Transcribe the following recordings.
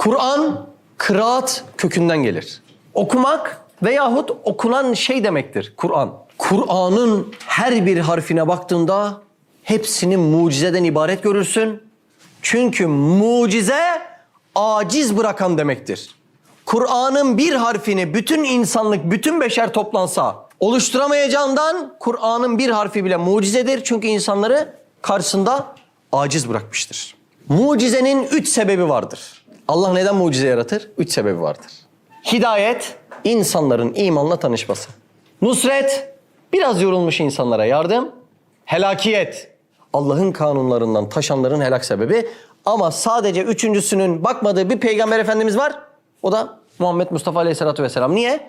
Kur'an kıraat kökünden gelir. Okumak veyahut okunan şey demektir Kur'an. Kur'an'ın her bir harfine baktığında hepsini mucizeden ibaret görürsün. Çünkü mucize aciz bırakan demektir. Kur'an'ın bir harfini bütün insanlık, bütün beşer toplansa oluşturamayacağından Kur'an'ın bir harfi bile mucizedir. Çünkü insanları karşısında aciz bırakmıştır. Mucizenin üç sebebi vardır. Allah neden mucize yaratır? Üç sebebi vardır. Hidayet, insanların imanla tanışması. Nusret, biraz yorulmuş insanlara yardım. Helakiyet, Allah'ın kanunlarından taşanların helak sebebi. Ama sadece üçüncüsünün bakmadığı bir peygamber efendimiz var. O da Muhammed Mustafa Aleyhisselatü Vesselam. Niye?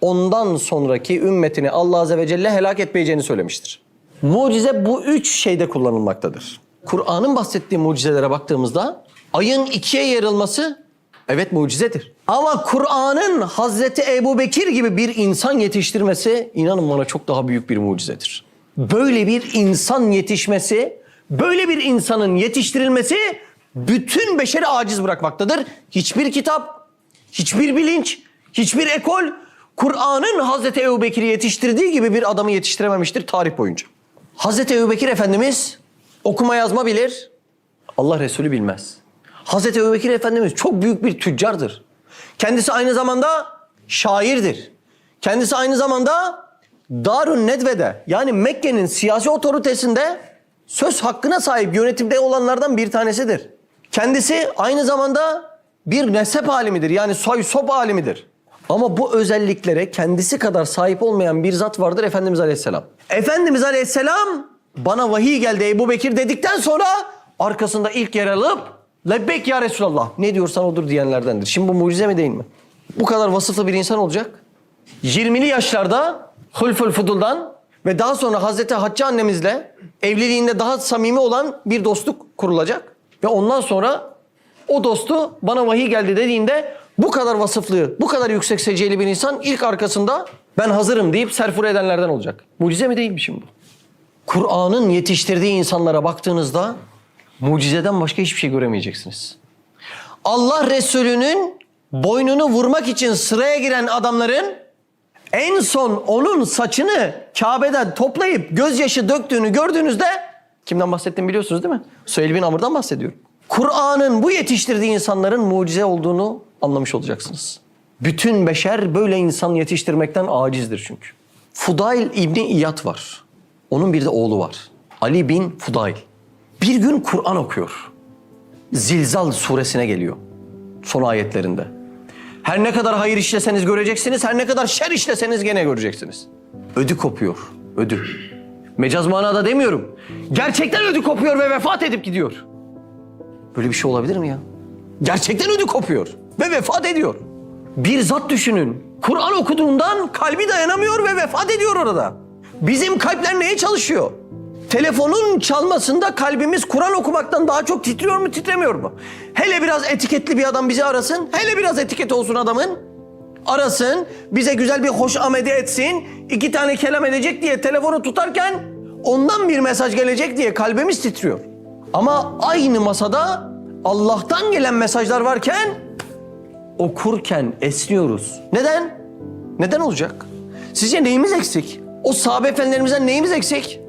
Ondan sonraki ümmetini Allah Azze ve Celle helak etmeyeceğini söylemiştir. Mucize bu üç şeyde kullanılmaktadır. Kur'an'ın bahsettiği mucizelere baktığımızda ayın ikiye yarılması evet mucizedir. Ama Kur'an'ın Hazreti Ebu Bekir gibi bir insan yetiştirmesi inanın bana çok daha büyük bir mucizedir. Böyle bir insan yetişmesi, böyle bir insanın yetiştirilmesi bütün beşeri aciz bırakmaktadır. Hiçbir kitap, hiçbir bilinç, hiçbir ekol Kur'an'ın Hazreti Ebu Bekir'i yetiştirdiği gibi bir adamı yetiştirememiştir tarih boyunca. Hazreti Ebu Bekir Efendimiz okuma yazma bilir, Allah Resulü bilmez. Hazreti Ebu Bekir Efendimiz çok büyük bir tüccardır. Kendisi aynı zamanda şairdir. Kendisi aynı zamanda Darun Nedve'de yani Mekke'nin siyasi otoritesinde söz hakkına sahip yönetimde olanlardan bir tanesidir. Kendisi aynı zamanda bir nesep alimidir yani soy sop alimidir. Ama bu özelliklere kendisi kadar sahip olmayan bir zat vardır Efendimiz Aleyhisselam. Efendimiz Aleyhisselam bana vahiy geldi Ebu Bekir dedikten sonra arkasında ilk yer alıp Lebbek ya Resulallah ne diyorsan odur diyenlerdendir. Şimdi bu mucize mi değil mi? Bu kadar vasıflı bir insan olacak. 20'li yaşlarda Hulful Fudul'dan ve daha sonra Hazreti Hatice annemizle evliliğinde daha samimi olan bir dostluk kurulacak. Ve ondan sonra o dostu bana vahiy geldi dediğinde bu kadar vasıflı, bu kadar yüksek seciyeli bir insan ilk arkasında ben hazırım deyip serfure edenlerden olacak. Mucize mi değil mi şimdi bu? Kur'an'ın yetiştirdiği insanlara baktığınızda mucizeden başka hiçbir şey göremeyeceksiniz. Allah Resulü'nün boynunu vurmak için sıraya giren adamların en son onun saçını Kabe'den toplayıp gözyaşı döktüğünü gördüğünüzde kimden bahsettiğimi biliyorsunuz değil mi? Süheyl bin Amr'dan bahsediyorum. Kur'an'ın bu yetiştirdiği insanların mucize olduğunu anlamış olacaksınız. Bütün beşer böyle insan yetiştirmekten acizdir çünkü. Fudail İbni İyad var. Onun bir de oğlu var. Ali bin Fudail. Bir gün Kur'an okuyor. Zilzal suresine geliyor. Son ayetlerinde. Her ne kadar hayır işleseniz göreceksiniz, her ne kadar şer işleseniz gene göreceksiniz. Ödü kopuyor, ödü. Mecaz manada demiyorum. Gerçekten ödü kopuyor ve vefat edip gidiyor. Böyle bir şey olabilir mi ya? Gerçekten ödü kopuyor ve vefat ediyor. Bir zat düşünün. Kur'an okuduğundan kalbi dayanamıyor ve vefat ediyor orada. Bizim kalpler neye çalışıyor? Telefonun çalmasında kalbimiz Kur'an okumaktan daha çok titriyor mu titremiyor mu? Hele biraz etiketli bir adam bizi arasın. Hele biraz etiket olsun adamın. Arasın. Bize güzel bir hoş amede etsin. iki tane kelam edecek diye telefonu tutarken ondan bir mesaj gelecek diye kalbimiz titriyor. Ama aynı masada Allah'tan gelen mesajlar varken okurken esniyoruz. Neden? Neden olacak? Sizce neyimiz eksik? O sahabe efendilerimizden neyimiz eksik?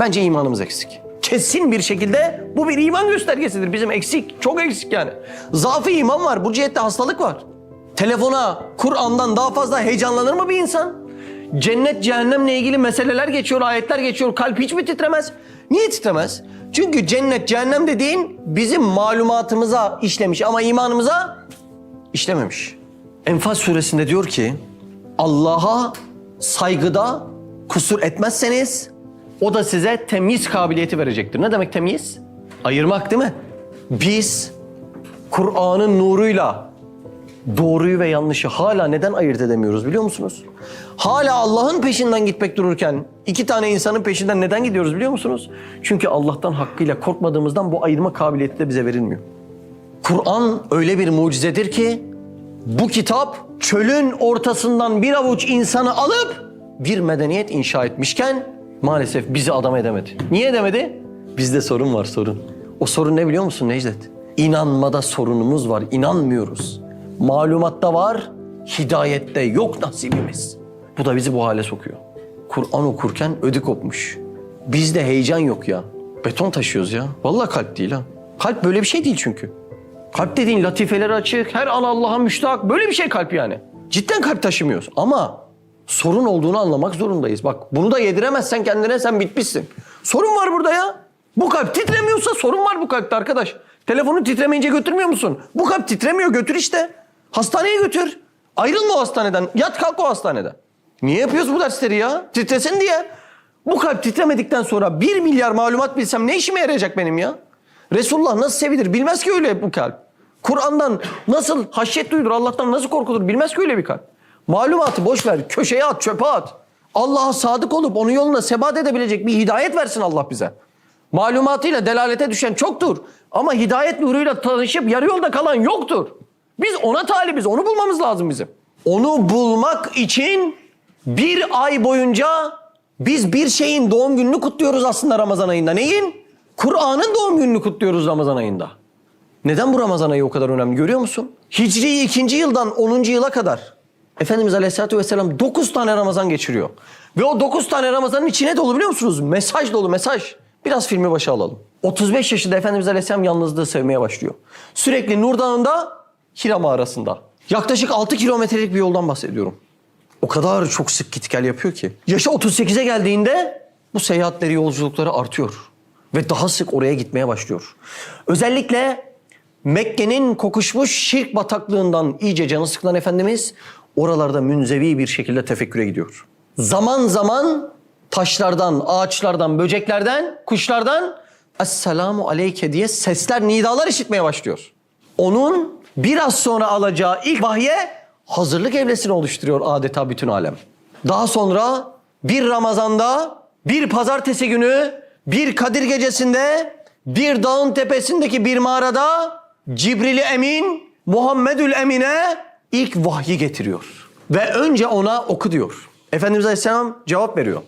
Bence imanımız eksik. Kesin bir şekilde bu bir iman göstergesidir. Bizim eksik, çok eksik yani. Zaafı iman var, bu cihette hastalık var. Telefona, Kur'an'dan daha fazla heyecanlanır mı bir insan? Cennet, cehennemle ilgili meseleler geçiyor, ayetler geçiyor. Kalp hiç mi titremez? Niye titremez? Çünkü cennet, cehennem dediğin bizim malumatımıza işlemiş ama imanımıza işlememiş. Enfal suresinde diyor ki Allah'a saygıda kusur etmezseniz o da size temyiz kabiliyeti verecektir. Ne demek temyiz? Ayırmak değil mi? Biz Kur'an'ın nuruyla doğruyu ve yanlışı hala neden ayırt edemiyoruz biliyor musunuz? Hala Allah'ın peşinden gitmek dururken iki tane insanın peşinden neden gidiyoruz biliyor musunuz? Çünkü Allah'tan hakkıyla korkmadığımızdan bu ayırma kabiliyeti de bize verilmiyor. Kur'an öyle bir mucizedir ki bu kitap çölün ortasından bir avuç insanı alıp bir medeniyet inşa etmişken maalesef bizi adam edemedi. Niye edemedi? Bizde sorun var sorun. O sorun ne biliyor musun Necdet? İnanmada sorunumuz var, inanmıyoruz. Malumatta var, hidayette yok nasibimiz. Bu da bizi bu hale sokuyor. Kur'an okurken ödü kopmuş. Bizde heyecan yok ya. Beton taşıyoruz ya. Vallahi kalp değil ha. Kalp böyle bir şey değil çünkü. Kalp dediğin latifeleri açık, her an Allah'a müştak. Böyle bir şey kalp yani. Cidden kalp taşımıyoruz ama sorun olduğunu anlamak zorundayız. Bak bunu da yediremezsen kendine sen bitmişsin. Sorun var burada ya. Bu kalp titremiyorsa sorun var bu kalpte arkadaş. Telefonu titremeyince götürmüyor musun? Bu kalp titremiyor götür işte. Hastaneye götür. Ayrılma o hastaneden. Yat kalk o hastaneden. Niye yapıyoruz bu dersleri ya? Titresin diye. Bu kalp titremedikten sonra bir milyar malumat bilsem ne işime yarayacak benim ya? Resulullah nasıl sevilir? Bilmez ki öyle bu kalp. Kur'an'dan nasıl haşyet duyulur? Allah'tan nasıl korkulur? Bilmez ki öyle bir kalp. Malumatı boş ver. Köşeye at, çöpe at. Allah'a sadık olup onun yoluna sebat edebilecek bir hidayet versin Allah bize. Malumatıyla delalete düşen çoktur. Ama hidayet nuruyla tanışıp yarı yolda kalan yoktur. Biz ona talibiz. Onu bulmamız lazım bizim. Onu bulmak için bir ay boyunca biz bir şeyin doğum gününü kutluyoruz aslında Ramazan ayında. Neyin? Kur'an'ın doğum gününü kutluyoruz Ramazan ayında. Neden bu Ramazan ayı o kadar önemli görüyor musun? Hicri 2. yıldan 10. yıla kadar Efendimiz Aleyhisselatü Vesselam 9 tane Ramazan geçiriyor. Ve o 9 tane Ramazanın içine dolu biliyor musunuz? Mesaj dolu mesaj. Biraz filmi başa alalım. 35 yaşında Efendimiz Aleyhisselam yalnızlığı sevmeye başlıyor. Sürekli Nur Dağı'nda Hira mağarasında. Yaklaşık 6 kilometrelik bir yoldan bahsediyorum. O kadar çok sık git gel yapıyor ki. Yaşı 38'e geldiğinde bu seyahatleri, yolculukları artıyor. Ve daha sık oraya gitmeye başlıyor. Özellikle Mekke'nin kokuşmuş şirk bataklığından iyice canı sıkılan Efendimiz oralarda münzevi bir şekilde tefekküre gidiyor. Zaman zaman taşlardan, ağaçlardan, böceklerden, kuşlardan Esselamu aleyke diye sesler, nidalar işitmeye başlıyor. Onun biraz sonra alacağı ilk vahye hazırlık evresini oluşturuyor adeta bütün alem. Daha sonra bir Ramazan'da, bir pazartesi günü, bir Kadir gecesinde, bir dağın tepesindeki bir mağarada Cibril Emin, Muhammedül Emine ilk vahyi getiriyor. Ve önce ona oku diyor. Efendimiz Aleyhisselam cevap veriyor.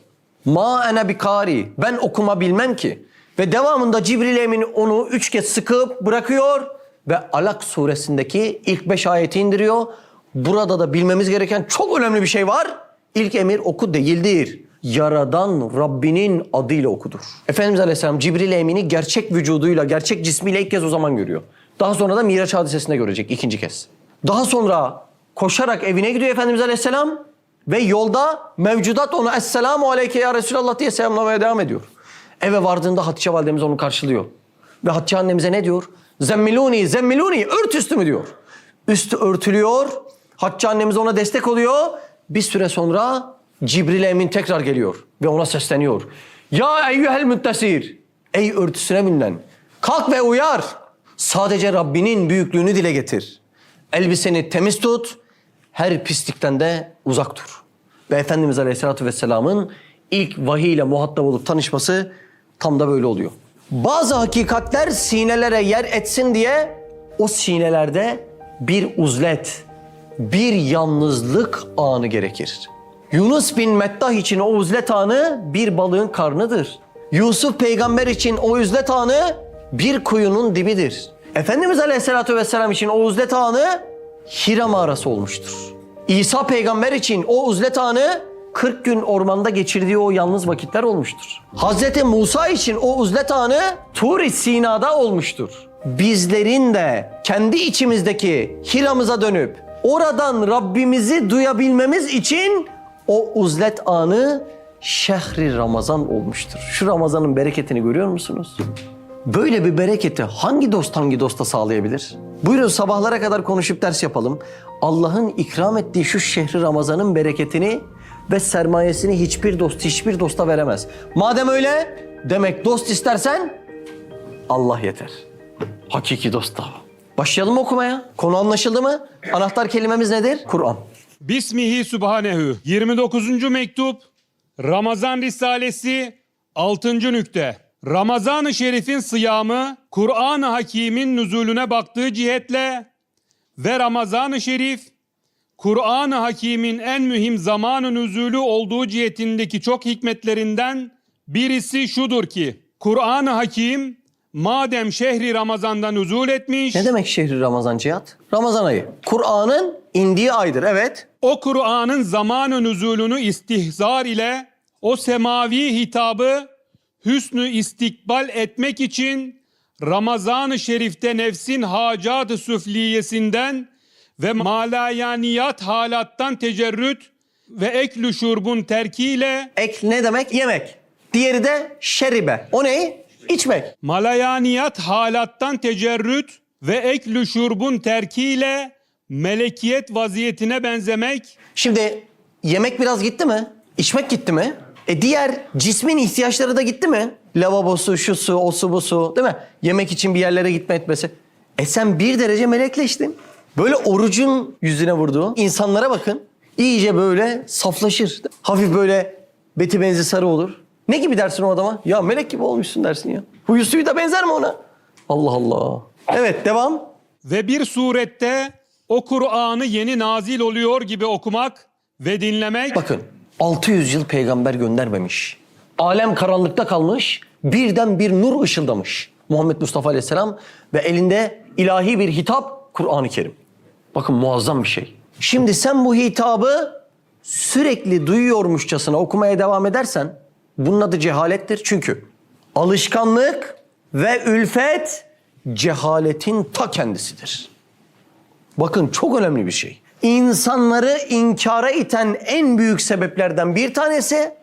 Ma ene bikari. Ben okuma bilmem ki. Ve devamında Cibril Emin onu üç kez sıkıp bırakıyor ve Alak suresindeki ilk beş ayeti indiriyor. Burada da bilmemiz gereken çok önemli bir şey var. İlk emir oku değildir. Yaradan Rabbinin adıyla okudur. Efendimiz Aleyhisselam Cibril Emin'i gerçek vücuduyla, gerçek cismiyle ilk kez o zaman görüyor. Daha sonra da Miraç hadisesinde görecek ikinci kez. Daha sonra koşarak evine gidiyor Efendimiz Aleyhisselam ve yolda mevcudat onu Esselamu Aleyke ya Resulallah diye selamlamaya devam ediyor. Eve vardığında Hatice validemiz onu karşılıyor. Ve Hatice annemize ne diyor? Zemmiluni, zemmiluni, ört üstümü diyor. Üstü örtülüyor. Hatice annemiz ona destek oluyor. Bir süre sonra Cibril Emin tekrar geliyor ve ona sesleniyor. Ya eyyühel müttesir. Ey örtüsüne binilen. Kalk ve uyar. Sadece Rabbinin büyüklüğünü dile getir. Elbiseni temiz tut. Her pislikten de uzak dur. Ve Efendimiz Aleyhisselatü Vesselam'ın ilk vahiy ile muhatap olup tanışması tam da böyle oluyor. Bazı hakikatler sinelere yer etsin diye o sinelerde bir uzlet, bir yalnızlık anı gerekir. Yunus bin Mettah için o uzlet anı bir balığın karnıdır. Yusuf peygamber için o uzlet anı bir kuyunun dibidir. Efendimiz Aleyhisselatü Vesselam için o uzlet anı Hira mağarası olmuştur. İsa peygamber için o uzlet anı 40 gün ormanda geçirdiği o yalnız vakitler olmuştur. Hazreti Musa için o uzlet anı Tur-i Sina'da olmuştur. Bizlerin de kendi içimizdeki Hira'mıza dönüp oradan Rabbimizi duyabilmemiz için o uzlet anı şehri Ramazan olmuştur. Şu Ramazan'ın bereketini görüyor musunuz? Böyle bir bereketi hangi dost hangi dosta sağlayabilir? Buyurun sabahlara kadar konuşup ders yapalım. Allah'ın ikram ettiği şu şehri Ramazan'ın bereketini ve sermayesini hiçbir dost hiçbir dosta veremez. Madem öyle demek dost istersen Allah yeter. Hakiki dost da. Başlayalım okumaya? Konu anlaşıldı mı? Anahtar kelimemiz nedir? Kur'an. Bismihi Sübhanehu 29. mektup Ramazan Risalesi 6. nükte Ramazan-ı Şerif'in sıyamı Kur'an-ı Hakîm'in nüzulüne baktığı cihetle ve Ramazan-ı Şerif Kur'an-ı Hakîm'in en mühim zamanı nüzulü olduğu cihetindeki çok hikmetlerinden birisi şudur ki Kur'an-ı Hakim madem şehri Ramazan'da nüzul etmiş, Ne demek şehri Ramazan Cihat? Ramazan ayı. Kur'an'ın indiği aydır evet. o Kur'an'ın zamanı nüzulünü istihzar ile o semavi hitabı hüsnü istikbal etmek için Ramazan-ı Şerif'te nefsin hacat-ı süfliyesinden ve malayaniyat halattan tecerrüt ve eklü şurbun terkiyle Ek ne demek? Yemek. Diğeri de şeribe. O ne? İçmek. malayaniyat halattan tecerrüt ve eklü şurbun terkiyle melekiyet vaziyetine benzemek Şimdi yemek biraz gitti mi? İçmek gitti mi? E diğer cismin ihtiyaçları da gitti mi? Lavabosu, şu su, o su, bu su değil mi? Yemek için bir yerlere gitme etmesi. E sen bir derece melekleştin. Böyle orucun yüzüne vurduğu insanlara bakın. İyice böyle saflaşır. Hafif böyle beti benzi sarı olur. Ne gibi dersin o adama? Ya melek gibi olmuşsun dersin ya. Huyu suyu da benzer mi ona? Allah Allah. Evet devam. ve bir surette o Kur'an'ı yeni nazil oluyor gibi okumak ve dinlemek Bakın 600 yıl peygamber göndermemiş. Alem karanlıkta kalmış. Birden bir nur ışıldamış. Muhammed Mustafa Aleyhisselam ve elinde ilahi bir hitap Kur'an-ı Kerim. Bakın muazzam bir şey. Şimdi sen bu hitabı sürekli duyuyormuşçasına okumaya devam edersen bunun adı cehalettir. Çünkü alışkanlık ve ülfet cehaletin ta kendisidir. Bakın çok önemli bir şey. İnsanları inkara iten en büyük sebeplerden bir tanesi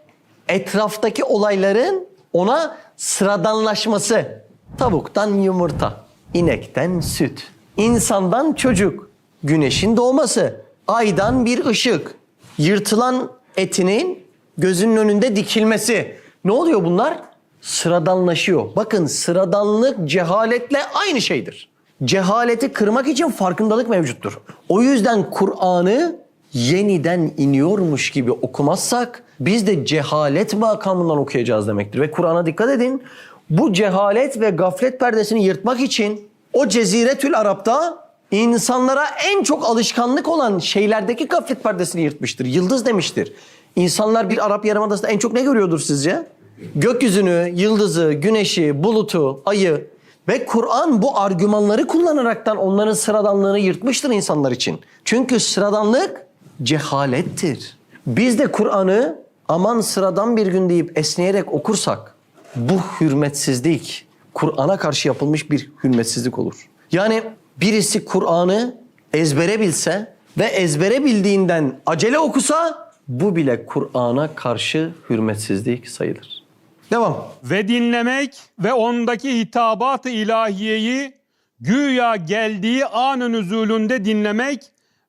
etraftaki olayların ona sıradanlaşması. Tavuktan yumurta, inekten süt, insandan çocuk, güneşin doğması, aydan bir ışık, yırtılan etinin gözünün önünde dikilmesi. Ne oluyor bunlar? Sıradanlaşıyor. Bakın sıradanlık cehaletle aynı şeydir. Cehaleti kırmak için farkındalık mevcuttur. O yüzden Kur'an'ı yeniden iniyormuş gibi okumazsak biz de cehalet makamından okuyacağız demektir. Ve Kur'an'a dikkat edin. Bu cehalet ve gaflet perdesini yırtmak için o Ceziretül Arap'ta insanlara en çok alışkanlık olan şeylerdeki gaflet perdesini yırtmıştır. Yıldız demiştir. İnsanlar bir Arap Yarımadası'nda en çok ne görüyordur sizce? Gökyüzünü, yıldızı, güneşi, bulutu, ayı ve Kur'an bu argümanları kullanaraktan onların sıradanlığını yırtmıştır insanlar için. Çünkü sıradanlık cehalettir. Biz de Kur'an'ı aman sıradan bir gün deyip esneyerek okursak bu hürmetsizlik Kur'an'a karşı yapılmış bir hürmetsizlik olur. Yani birisi Kur'an'ı ezbere bilse ve ezbere bildiğinden acele okusa bu bile Kur'an'a karşı hürmetsizlik sayılır. Devam. ve dinlemek ve ondaki hitabat-ı ilahiyeyi güya geldiği an-ı nüzulünde dinlemek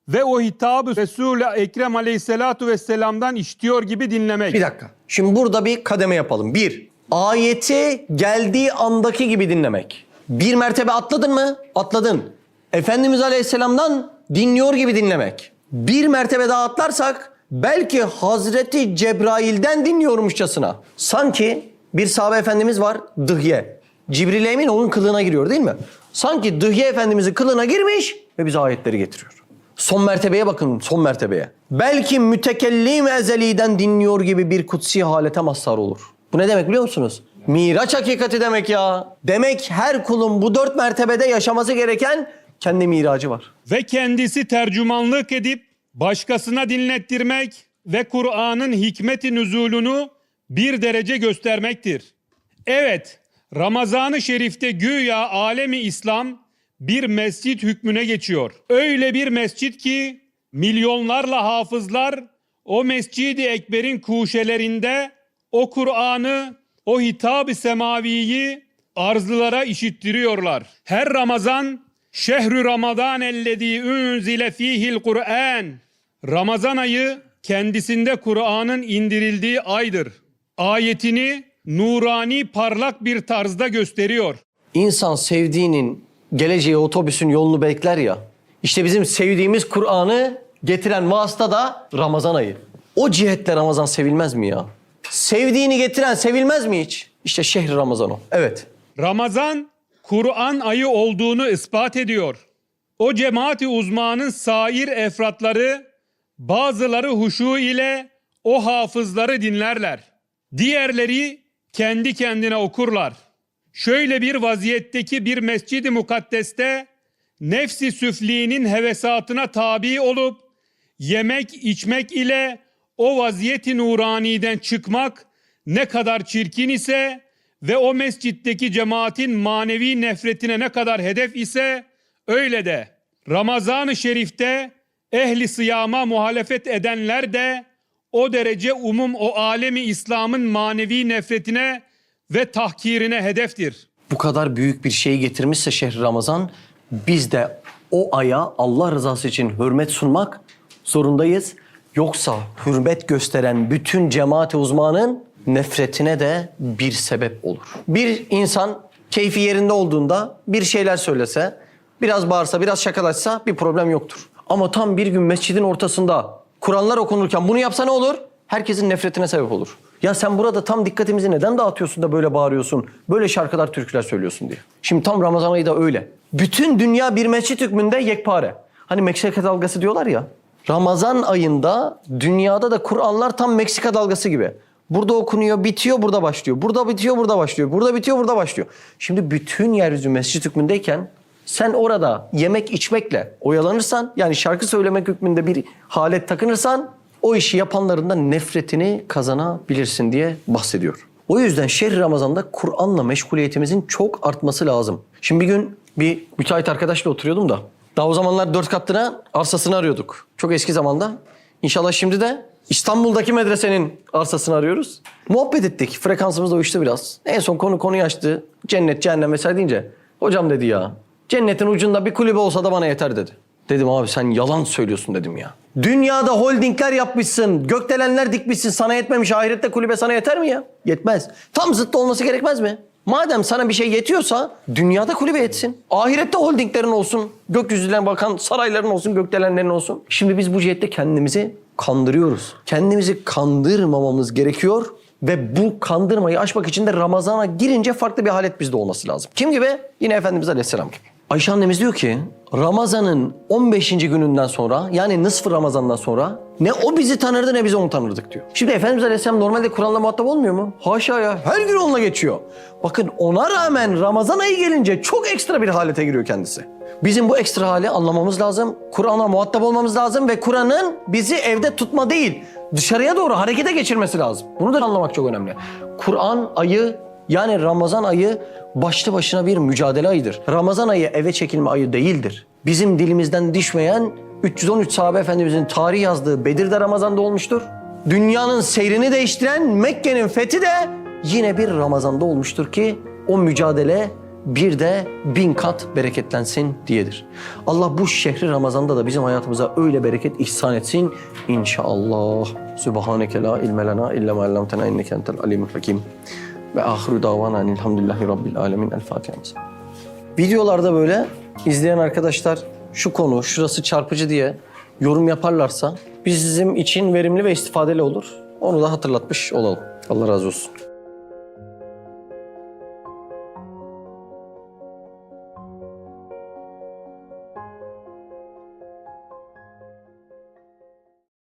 ve o hitabı Resul-i Ekrem aleyhissalatu vesselam'dan işitiyor gibi dinlemek. Bir dakika. Şimdi burada bir kademe yapalım. Bir, ayeti geldiği andaki gibi dinlemek. Bir mertebe atladın mı? Atladın. Efendimiz Aleyhisselam'dan dinliyor gibi dinlemek. Bir mertebe daha atlarsak belki Hazreti Cebrail'den dinliyormuşçasına. Sanki bir sahabe efendimiz var Dıhye. Cibril Emin onun kılığına giriyor değil mi? Sanki Dıhye Efendimizin kılığına girmiş ve bize ayetleri getiriyor. Son mertebeye bakın, son mertebeye. Belki mütekellim ezeliden dinliyor gibi bir kutsi halete mazhar olur. Bu ne demek biliyor musunuz? Miraç hakikati demek ya. Demek her kulun bu dört mertebede yaşaması gereken kendi miracı var. ve kendisi tercümanlık edip başkasına dinlettirmek ve Kur'an'ın hikmeti nüzulunu bir derece göstermektir. Evet, Ramazan-ı Şerif'te güya alemi İslam bir mescit hükmüne geçiyor. Öyle bir mescit ki milyonlarla hafızlar o Mescid-i Ekber'in kuşelerinde o Kur'an'ı, o hitab-ı semaviyi arzlılara işittiriyorlar. Her Ramazan şehrü Ramazan ellezî unzile fîhil Kur'an. Ramazan ayı kendisinde Kur'an'ın indirildiği aydır. Ayetini nurani parlak bir tarzda gösteriyor. İnsan sevdiğinin geleceği otobüsün yolunu bekler ya. İşte bizim sevdiğimiz Kur'an'ı getiren vasıta da Ramazan ayı. O cihetle Ramazan sevilmez mi ya? Sevdiğini getiren sevilmez mi hiç? İşte şehri Ramazan o. Evet. Ramazan Kur'an ayı olduğunu ispat ediyor. O cemaati uzmanın sair efratları bazıları huşu ile o hafızları dinlerler. Diğerleri kendi kendine okurlar. şöyle bir vaziyetteki bir mescid-i mukaddeste nefsi süfliğinin hevesatına tabi olup yemek içmek ile o vaziyeti nuraniden çıkmak ne kadar çirkin ise ve o mescitteki cemaatin manevi nefretine ne kadar hedef ise öyle de Ramazan-ı Şerif'te ehli sıyama muhalefet edenler de o derece umum o alemi İslam'ın manevi nefretine ve tahkirine hedeftir. Bu kadar büyük bir şeyi getirmişse şehri Ramazan, biz de o aya Allah rızası için hürmet sunmak zorundayız. Yoksa hürmet gösteren bütün cemaat-i uzmanın nefretine de bir sebep olur. Bir insan keyfi yerinde olduğunda bir şeyler söylese, biraz bağırsa, biraz şakalaşsa bir problem yoktur. Ama tam bir gün mescidin ortasında Kur'anlar okunurken bunu yapsa ne olur? Herkesin nefretine sebep olur. Ya sen burada tam dikkatimizi neden dağıtıyorsun da böyle bağırıyorsun, böyle şarkılar, türküler söylüyorsun diye. Şimdi tam Ramazan ayı da öyle. Bütün dünya bir mescit hükmünde yekpare. Hani Meksika dalgası diyorlar ya. Ramazan ayında dünyada da Kur'anlar tam Meksika dalgası gibi. Burada okunuyor, bitiyor, burada başlıyor. Burada bitiyor, burada başlıyor. Burada bitiyor, burada başlıyor. Şimdi bütün yeryüzü mescit hükmündeyken sen orada yemek içmekle oyalanırsan yani şarkı söylemek hükmünde bir halet takınırsan o işi yapanların da nefretini kazanabilirsin diye bahsediyor. O yüzden şehir Ramazan'da Kur'an'la meşguliyetimizin çok artması lazım. Şimdi bir gün bir müteahhit arkadaşla oturuyordum da daha o zamanlar dört katlıra arsasını arıyorduk. Çok eski zamanda. İnşallah şimdi de İstanbul'daki medresenin arsasını arıyoruz. Muhabbet ettik. Frekansımız da uyuştu biraz. En son konu konuyu açtı. Cennet, cehennem vesaire deyince. Hocam dedi ya. Cennetin ucunda bir kulübe olsa da bana yeter dedi. Dedim abi sen yalan söylüyorsun dedim ya. Dünyada holdingler yapmışsın, gökdelenler dikmişsin sana yetmemiş. Ahirette kulübe sana yeter mi ya? Yetmez. Tam zıttı olması gerekmez mi? Madem sana bir şey yetiyorsa dünyada kulübe yetsin. Ahirette holdinglerin olsun. Gökyüzüne bakan sarayların olsun, gökdelenlerin olsun. Şimdi biz bu cihette kendimizi kandırıyoruz. Kendimizi kandırmamamız gerekiyor. Ve bu kandırmayı aşmak için de Ramazan'a girince farklı bir halet bizde olması lazım. Kim gibi? Yine Efendimiz Aleyhisselam gibi. Ayşe annemiz diyor ki Ramazan'ın 15. gününden sonra yani nısfı Ramazan'dan sonra ne o bizi tanırdı ne biz onu tanırdık diyor. Şimdi Efendimiz Aleyhisselam normalde Kur'an'la muhatap olmuyor mu? Haşa ya her gün onunla geçiyor. Bakın ona rağmen Ramazan ayı gelince çok ekstra bir halete giriyor kendisi. Bizim bu ekstra hali anlamamız lazım. Kur'an'a muhatap olmamız lazım ve Kur'an'ın bizi evde tutma değil dışarıya doğru harekete geçirmesi lazım. Bunu da anlamak çok önemli. Kur'an ayı yani Ramazan ayı başlı başına bir mücadele ayıdır. Ramazan ayı eve çekilme ayı değildir. Bizim dilimizden düşmeyen 313 sahabe efendimizin tarih yazdığı Bedir'de Ramazan'da olmuştur. Dünyanın seyrini değiştiren Mekke'nin fethi de yine bir Ramazan'da olmuştur ki o mücadele bir de bin kat bereketlensin diyedir. Allah bu şehri Ramazan'da da bizim hayatımıza öyle bereket ihsan etsin inşallah. Sübhaneke la ilme lena illa ma allamtena inneke entel alimul hakim. Ve ahiru davana elhamdülillahi rabbil alemin. El Fatiha. Videolarda böyle izleyen arkadaşlar şu konu şurası çarpıcı diye yorum yaparlarsa bizim için verimli ve istifadeli olur. Onu da hatırlatmış olalım. Allah razı olsun.